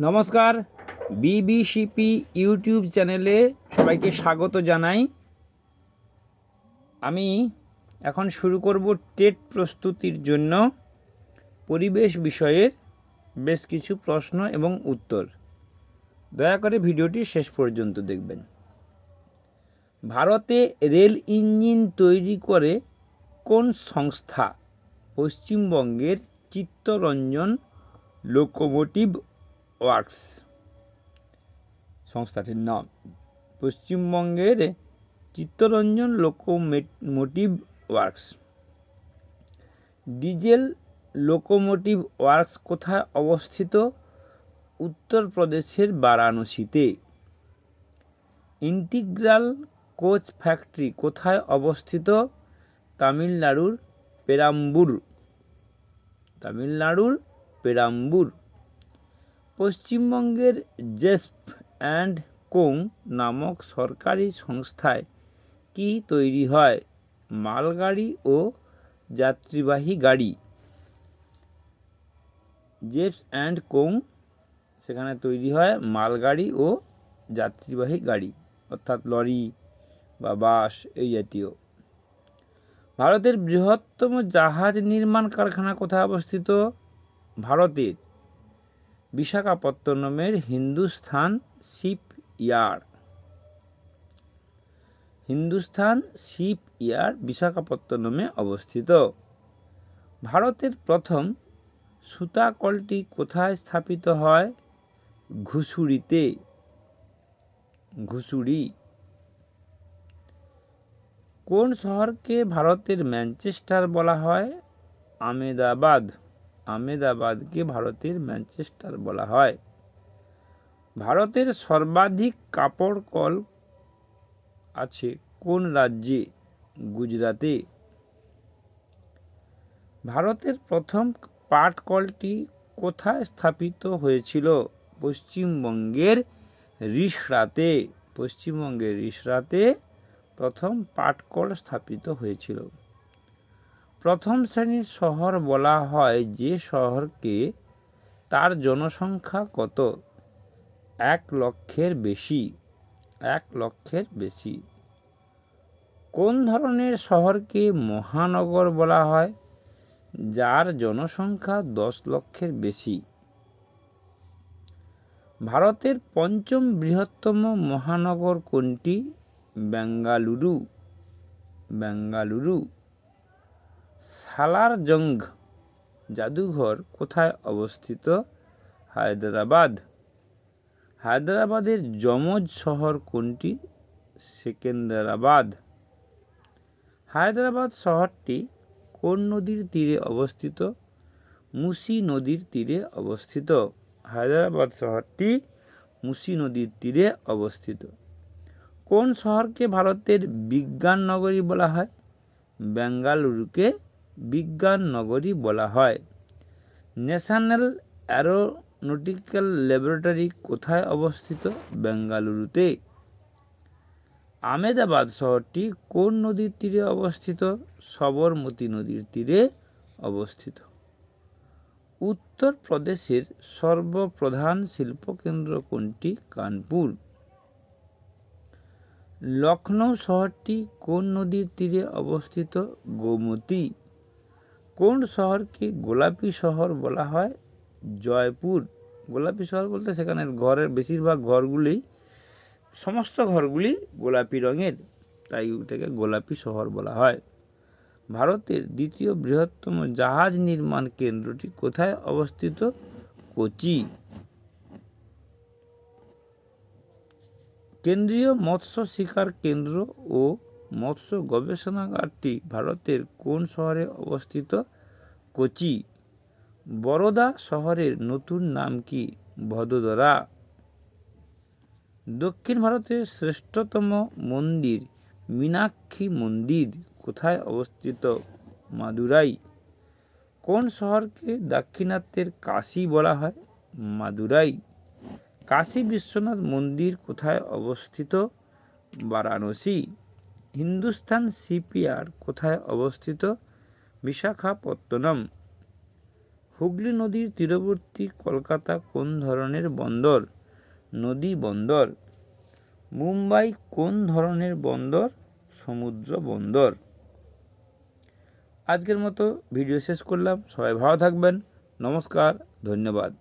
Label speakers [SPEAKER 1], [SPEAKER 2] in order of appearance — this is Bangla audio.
[SPEAKER 1] নমস্কার বিবিসিপি ইউটিউব চ্যানেলে সবাইকে স্বাগত জানাই। আমি এখন শুরু করব টেট প্রস্তুতির জন্য পরিবেশ বিষয়ের বেশ কিছু প্রশ্ন এবং উত্তর। দয়া করে ভিডিওটি শেষ পর্যন্ত দেখবেন। ভারতে রেল ইঞ্জিন তৈরি করে কোন সংস্থা পশ্চিমবঙ্গের চিত্তরঞ্জন লোকোমোটিভ ওয়ার্কস সংস্থাটির নাম। পশ্চিমবঙ্গের Chittaranjan locomotive works. Diesel locomotive works কোথায় অবস্থিত? উত্তরপ্রদেশের বারাণসীতে। ইন্টিগ্রাল কোচ ফ্যাক্টরি কোথায় অবস্থিত? তামিলনাড়ুর পেরাম্বুর। তামিলনাড়ুর পেরাম্বুর। পশ্চিমবঙ্গের জেসপ অ্যান্ড কোং নামক সরকারি সংস্থায় কি তৈরি হয়? মালগাড়ি ও যাত্রীবাহী গাড়ি। জেপস অ্যান্ড কোং সেখানে তৈরি হয় মালগাড়ি ও যাত্রীবাহী গাড়ি, অর্থাৎ লরি বা বাস এই জাতীয়। ভারতের বৃহত্তম জাহাজ নির্মাণ কারখানা কোথায় অবস্থিত? ভারতের। বিশাখাপত্তনমের Hindustan shipyard. Hindustan shipyard বিশাখাপত্তনমে অবস্থিত। ভারতের প্রথম সুতা কলটি কোথায় স্থাপিত হয়? ঘুষুরিতে ঘুষুরি কোন শহরকে ভারতের ম্যানচেস্টার বলা হয়? আমেদাবাদ। আমেদাবাদকে ভারতের ম্যানচেস্টার বলা হয়। ভারতের সর্বাধিক কাপড় কল আছে কোন রাজ্যে? গুজরাতে ভারতের প্রথম পাট কলটি কোথায় স্থাপিত হয়েছিল? পশ্চিমবঙ্গের রিষড়াতে পশ্চিমবঙ্গের রিষড়াতে প্রথম পাটকল স্থাপিত হয়েছিল। প্রথম শ্রেণির শহর বলা হয় যে শহরকে তার জনসংখ্যা কত? এক লক্ষের বেশি। এক লক্ষের বেশি। কোন ধরনের শহরকে মহানগর বলা হয়? যার জনসংখ্যা দশ লক্ষের বেশি। ভারতের পঞ্চম বৃহত্তম মহানগর কোনটি? বেঙ্গালুরু। বেঙ্গালুরু। সালারজঙ্গ জাদুঘর কোথায় অবস্থিত? হায়দ্রাবাদ। হায়দ্রাবাদের যমজ শহর কোনটি? সেকেন্দ্রাবাদ। হায়দ্রাবাদ শহরটি কোন নদীর তীরে অবস্থিত? মুসি নদীর তীরে অবস্থিত। হায়দ্রাবাদ শহরটি মুসি নদীর তীরে অবস্থিত। কোন শহরকে ভারতের বিজ্ঞান নগরী বলা হয়? বেঙ্গালুরুকে বিজ্ঞান নগরী বলা হয়। ন্যাশনাল অ্যারোনটিক্যাল ল্যাবরেটরি কোথায় অবস্থিত? বেঙ্গালুরুতে। আমেদাবাদ শহরটি কোন নদীর তীরে অবস্থিত? সবরমতী নদীর তীরে অবস্থিত। উত্তরপ্রদেশের সর্বপ্রধান শিল্পকেন্দ্র কোনটি? কানপুর। লখনৌ শহরটি কোন নদীর তীরে অবস্থিত? গোমতী। কোন শহরকে গোলাপি শহর বলা হয়? জয়পুর। গোলাপি শহর বলতে সেখানে ঘরের বেশিরভাগ ঘরগুলি, সমস্ত ঘরগুলি গোলাপি রঙের, তাই ওটাকে গোলাপি শহর বলা হয়। ভারতের দ্বিতীয় বৃহত্তম জাহাজ নির্মাণ কেন্দ্রটি কোথায় অবস্থিত? কোচি। কেন্দ্রীয় মৎস্য শিকার কেন্দ্র ও মৎস্য গবেষণাগারটি ভারতের কোন শহরে অবস্থিত? কোচি। বরোদা শহরের নতুন নাম কি? ভদোদরা। দক্ষিণ ভারতের শ্রেষ্ঠতম মন্দির মীনাক্ষী মন্দির কোথায় অবস্থিত? মাদুরাই। কোন শহরকে দাক্ষিণাত্যের কাশী বলা হয়? মাদুরাই। কাশী বিশ্বনাথ মন্দির কোথায় অবস্থিত? বারাণসী। হিন্দুস্তান সিপিআর কোথায় অবস্থিত? বিশাখাপত্তনম। হুগলি নদীর তীরবর্তী কলকাতা কোন ধরনের বন্দর? নদী বন্দর। মুম্বাই কোন ধরনের বন্দর? সমুদ্র বন্দর। আজকের মতো ভিডিও শেষ করলাম। সবাই ভালো থাকবেন। নমস্কার, ধন্যবাদ।